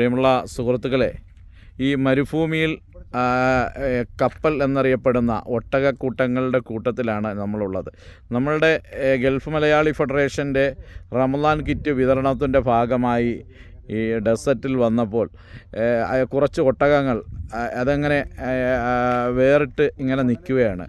പ്രിയമുള്ള സുഹൃത്തുക്കളെ ഈ മരുഭൂമിയിൽ കപ്പൽ എന്നറിയപ്പെടുന്ന ഒട്ടകക്കൂട്ടങ്ങളുടെ കൂട്ടത്തിലാണ് നമ്മളുള്ളത്. നമ്മളുടെ ഗൾഫ് മലയാളി ഫെഡറേഷന്റെ റമദാൻ കിറ്റ് വിതരണത്തിന്റെ ഭാഗമായി ഈ ഡെസർട്ടിൽ വന്നപ്പോൾ കുറച്ച് ഒട്ടകങ്ങൾ അതങ്ങനെ വേറിട്ട് ഇങ്ങനെ നിൽക്കുകയാണ്.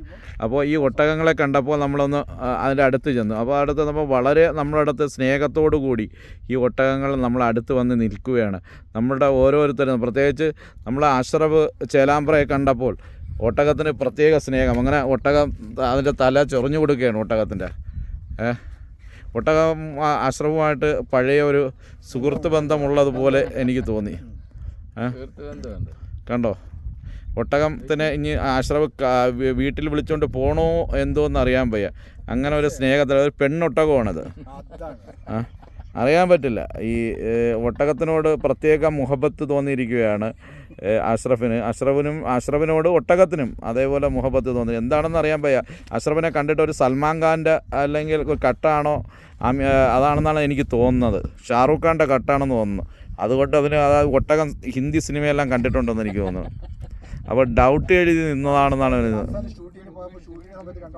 അപ്പോൾ ഈ ഒട്ടകങ്ങളെ കണ്ടപ്പോൾ നമ്മളൊന്ന് അതിന്റെ അടുത്ത് ചെന്നു. അപ്പോൾ അടുത്ത് നമ്മൾ വളരെ നമ്മുടെ അടുത്ത് സ്നേഹത്തോടു കൂടി ഈ ഒട്ടകങ്ങൾ നമ്മൾ അടുത്ത് വന്ന് നിൽക്കുകയാണ്. നമ്മളുടെ ഓരോരുത്തരും പ്രത്യേകിച്ച് നമ്മൾ അഷ്റഫ് ചേലാമ്പ്രയെ കണ്ടപ്പോൾ ഒട്ടകത്തിന് പ്രത്യേക സ്നേഹം. അങ്ങനെ ഒട്ടകം അതിന്റെ തല ചൊറിഞ്ഞു കൊടുക്കുകയാണ് ഒട്ടകത്തിന്റെ. ഏ? ഒട്ടകം ആശ്രമവുമായിട്ട് പഴയ ഒരു സുഹൃത്ത് ബന്ധമുള്ളതുപോലെ എനിക്ക് തോന്നി. കണ്ടോ? ഒട്ടകത്തിന് ഇനി ആശ്രമ വീട്ടിൽ വിളിച്ചുകൊണ്ട് പോണോ എന്തോന്ന് അറിയാൻ വയ്യ. അങ്ങനെ ഒരു സ്നേഹത്തിൽ ഒരു പെണ്ണൊട്ടകമാണത്. ആ? അറിയാൻ പറ്റില്ല. ഈ ഒട്ടകത്തിനോട് പ്രത്യേക മുഹബത്ത് തോന്നിയിരിക്കുകയാണ് അഷ്റഫിന്. അഷ്റഫിനും അഷ്റഫിനോട് ഒട്ടകത്തിനും അതേപോലെ മുഹബത്ത് തോന്നി. എന്താണെന്ന് അറിയാൻ പയ്യ. അഷ്റഫിനെ കണ്ടിട്ട് ഒരു സൽമാൻ ഖാന്റെ അല്ലെങ്കിൽ ഒരു കട്ടാണോ? അതാണെന്നാണ് എനിക്ക് തോന്നുന്നത്. ഷാറൂഖ് ഖാന്റെ കട്ടാണെന്ന് തോന്നുന്നു. അതുകൊണ്ട് അതിന് അതായത് ഒട്ടകം ഹിന്ദി സിനിമയെല്ലാം കണ്ടിട്ടുണ്ടെന്ന് എനിക്ക് തോന്നുന്നു. അപ്പോൾ ഡൗട്ട് എഴുതി നിന്നതാണെന്നാണ് ഷൂട്ടിങ്ങിന് പോയപ്പോൾ സമയത്ത് കണ്ട.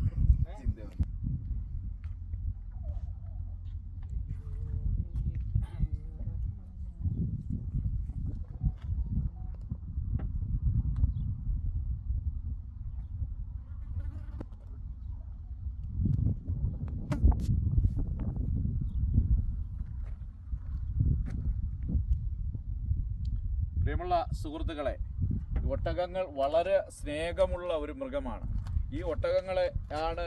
പ്രിയമുള്ള സുഹൃത്തുക്കളെ ഒട്ടകങ്ങൾ വളരെ സ്നേഹമുള്ള ഒരു മൃഗമാണ്. ഈ ഒട്ടകങ്ങളെ ആണ്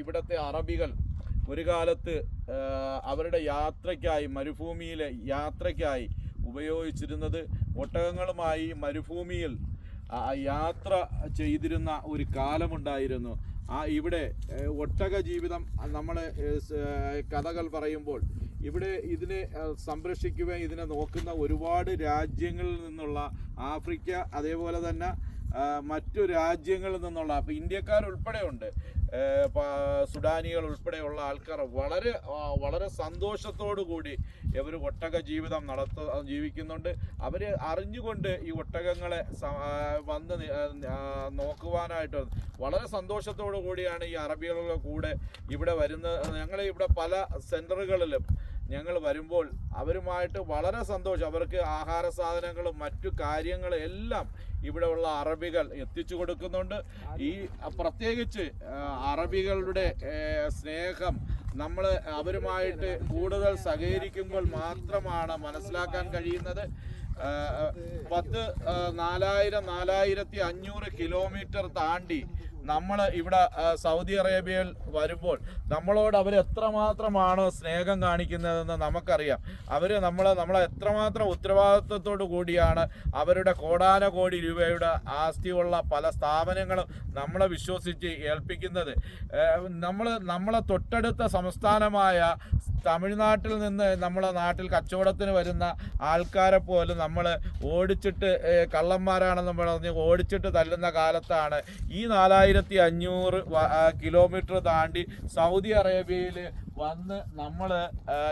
ഇവിടുത്തെ അറബികൾ ഒരു കാലത്ത് അവരുടെ യാത്രയ്ക്കായി മരുഭൂമിയിലെ യാത്രയ്ക്കായി ഉപയോഗിച്ചിരുന്നത് ഒട്ടകങ്ങളുമായി മരുഭൂമിയിൽ യാത്ര ചെയ്തിരുന്ന ഒരു കാലമുണ്ടായിരുന്നു. ആ ഇവിടെ ഒട്ടക ജീവിതം നമ്മൾ കഥകൾ പറയുമ്പോൾ ഇവിടെ ഇതിനെ സംരക്ഷിക്കുവാൻ ഇതിനെ നോക്കുന്ന ഒരുപാട് രാജ്യങ്ങളിൽ നിന്നുള്ള ആഫ്രിക്ക അതേപോലെ തന്നെ മറ്റു രാജ്യങ്ങളിൽ നിന്നുള്ള അപ്പോൾ ഇന്ത്യക്കാർ ഉൾപ്പെടെ ഉണ്ട്. സുഡാനികൾ ഉൾപ്പെടെയുള്ള ആൾക്കാർ വളരെ വളരെ സന്തോഷത്തോടു കൂടി ഇവർ ഒട്ടക ജീവിതം നടത്ത ജീവിക്കുന്നുണ്ട്. അവർ അറിഞ്ഞുകൊണ്ട് ഈ ഒട്ടകങ്ങളെ വന്ന് നോക്കുവാനായിട്ട് വളരെ സന്തോഷത്തോടു കൂടിയാണ് ഈ അറബികളുടെ കൂടെ ഇവിടെ വരുന്നത്. ഞങ്ങൾ ഇവിടെ പല സെന്ററുകളിലും ഞങ്ങൾ വരുമ്പോൾ അവരുമായിട്ട് വളരെ സന്തോഷം. അവർക്ക് ആഹാര സാധനങ്ങളും മറ്റു കാര്യങ്ങളും എല്ലാം ഇവിടെ ഉള്ള അറബികൾ എത്തിച്ചു കൊടുക്കുന്നുണ്ട്. ഈ പ്രത്യേകിച്ച് അറബികളുടെ സ്നേഹം നമ്മൾ അവരുമായിട്ട് കൂടുതൽ സഹകരിക്കുമ്പോൾ മാത്രമാണ് മനസ്സിലാക്കാൻ കഴിയുന്നത്. പത്ത് നാലായിരം നാലായിരത്തി അഞ്ഞൂറ് കിലോമീറ്റർ താണ്ടി നമ്മൾ ഇവിടെ സൗദി അറേബ്യയിൽ വരുമ്പോൾ നമ്മളോട് അവർ എത്രമാത്രമാണ് സ്നേഹം കാണിക്കുന്നതെന്ന് നമുക്കറിയാം. അവർ നമ്മൾ നമ്മളെ എത്രമാത്രം ഉത്തരവാദിത്വത്തോടു കൂടിയാണ് അവരുടെ കോടാന കോടി രൂപയുടെ ആസ്തിയുള്ള പല സ്ഥാപനങ്ങളും നമ്മളെ വിശ്വസിച്ച് ഏൽപ്പിക്കുന്നത്. നമ്മൾ നമ്മളെ തൊട്ടടുത്ത സംസ്ഥാനമായ തമിഴ്നാട്ടിൽ നിന്ന് നമ്മളെ നാട്ടിൽ കച്ചവടത്തിന് വരുന്ന ആൾക്കാരെ പോലും നമ്മൾ ഓടിച്ചിട്ട് കള്ളന്മാരാണെന്ന് പറഞ്ഞ് ഓടിച്ചിട്ട് തല്ലുന്ന കാലത്താണ് ഈ നാലായിരത്തി അഞ്ഞൂറ് കിലോമീറ്റർ താണ്ടി സൗദി അറേബ്യയിൽ വന്ന് നമ്മൾ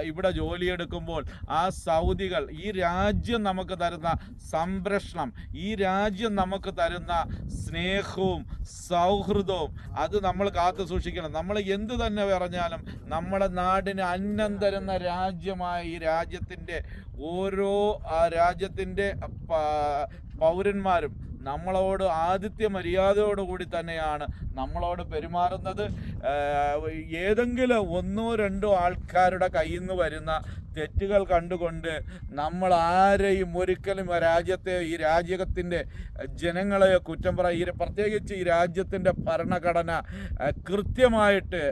ഇവിടെ ജോലിയെടുക്കുമ്പോൾ ആ സൗദികൾ ഈ രാജ്യം നമുക്ക് തരുന്ന സംരക്ഷണം ഈ രാജ്യം നമുക്ക് തരുന്ന സ്നേഹവും സൗഹൃദവും അത് നമ്മൾ കാത്തു സൂക്ഷിക്കണം. നമ്മൾ എന്ത് തന്നെ പറഞ്ഞാലും നമ്മുടെ നാടിന് അന്നം തരുന്ന രാജ്യമായ ഈ രാജ്യത്തിന്റെ ഓരോ രാജ്യത്തിന്റെ പൗരന്മാരും നമ്മളോട് ആതിഥ്യ മര്യാദയോടുകൂടി തന്നെയാണ് നമ്മളോട് പെരുമാറുന്നത്. ഏതെങ്കിലും ഒന്നോ രണ്ടോ ആൾക്കാരുടെ കയ്യിൽ നിന്ന് വരുന്ന തെറ്റുകൾ കണ്ടുകൊണ്ട് നമ്മൾ ആരെയും ഒരിക്കലും രാജ്യത്തെ ഈ രാജ്യത്തിന്റെ ജനങ്ങളെ കുറ്റം പറ ഈ പ്രത്യേകിച്ച് ഈ രാജ്യത്തിന്റെ ഭരണഘടന കൃത്യമായിട്ട്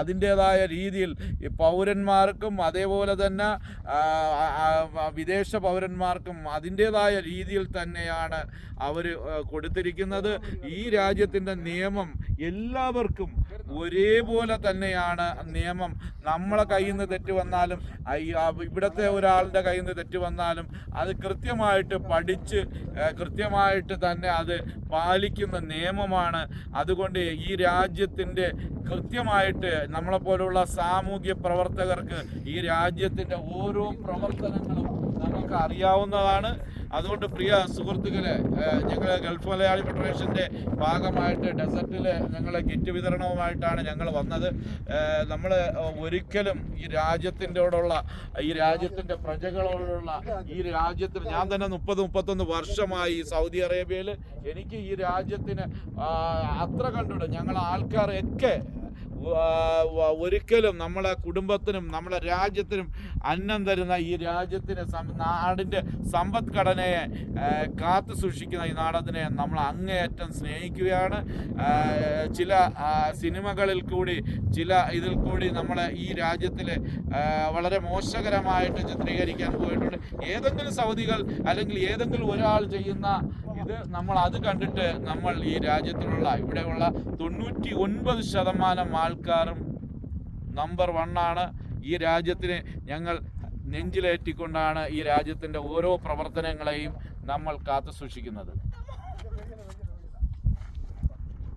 അതിന്റേതായ രീതിയിൽ ഈ പൗരന്മാർക്കും അതേപോലെ തന്നെ വിദേശ പൗരന്മാർക്കും അതിന്റേതായ രീതിയിൽ തന്നെയാണ് അവർ കൊടുത്തിരിക്കുന്നത്. ഈ രാജ്യത്തിന്റെ നിയമം എല്ലാവർക്കും ഒരേപോലെ തന്നെയാണ് നിയമം. നമ്മളെ കയ്യിൽ നിന്ന് തെറ്റ് വന്നാലും ഇവിടുത്തെ ഒരാളുടെ കയ്യിൽ നിന്ന് തെറ്റ് വന്നാലും അത് കൃത്യമായിട്ട് പഠിച്ച് കൃത്യമായിട്ട് തന്നെ അത് പാലിക്കുന്ന നിയമമാണ്. അതുകൊണ്ട് ഈ രാജ്യത്തിന്റെ കൃത്യമായിട്ട് നമ്മളെപ്പോലുള്ള സാമൂഹ്യ പ്രവർത്തകർക്ക് ഈ രാജ്യത്തിന്റെ ഓരോ പ്രവർത്തനങ്ങളും നമുക്ക് അറിയാവുന്നതാണ്. അതുകൊണ്ട് പ്രിയ സുഹൃത്തുക്കളെ ഞങ്ങൾ ഗൾഫ് മലയാളി ഫെഡറേഷന്റെ ഭാഗമായിട്ട് ഡെസർട്ടിൽ ഞങ്ങൾ കിറ്റ് വിതരണവുമായിട്ടാണ് ഞങ്ങൾ വന്നത്. നമ്മൾ ഒരിക്കലും ഈ രാജ്യത്തിന്റെയോടുള്ള ഈ രാജ്യത്തിന്റെ പ്രജകളോടുള്ള ഈ രാജ്യത്തിന് ഞാൻ തന്നെ മുപ്പത് മുപ്പത്തൊന്ന് വർഷമായി സൗദി അറേബ്യയിൽ എനിക്ക് ഈ രാജ്യത്തിന് അത്ര കണ്ടിട്ട് ഞങ്ങൾ ആൾക്കാരൊക്കെ ഒരിക്കലും നമ്മളെ കുടുംബത്തിനും നമ്മളെ രാജ്യത്തിനും അന്നം തരുന്ന ഈ രാജ്യത്തിന് നാടിന്റെ സമ്പദ്ഘടനയെ കാത്തു സൂക്ഷിക്കുന്ന ഈ നാടത്തിനെ നമ്മൾ അങ്ങേയറ്റം സ്നേഹിക്കുകയാണ്. ചില സിനിമകളിൽ കൂടി ചില ഇതിൽ കൂടി നമ്മളെ ഈ രാജ്യത്തിൽ വളരെ മോശകരമായിട്ട് ചിത്രീകരിക്കാൻ പോയിട്ടുണ്ട്. ഏതെങ്കിലും സൗദികൾ അല്ലെങ്കിൽ ഏതെങ്കിലും ഒരാൾ ചെയ്യുന്ന ഇത് നമ്മൾ അത് കണ്ടിട്ട് നമ്മൾ ഈ രാജ്യത്തിലുള്ള ഇവിടെയുള്ള തൊണ്ണൂറ്റി ഒൻപത് ശതമാനം ആൾക്കാരും നമ്പർ വണ്ണാണ് ഈ രാജ്യത്തിന് ഞങ്ങൾ നെഞ്ചിലേറ്റിക്കൊണ്ടാണ് ഈ രാജ്യത്തിന്റെ ഓരോ പ്രവർത്തനങ്ങളെയും നമ്മൾ കാത്തു സൂക്ഷിക്കുന്നത്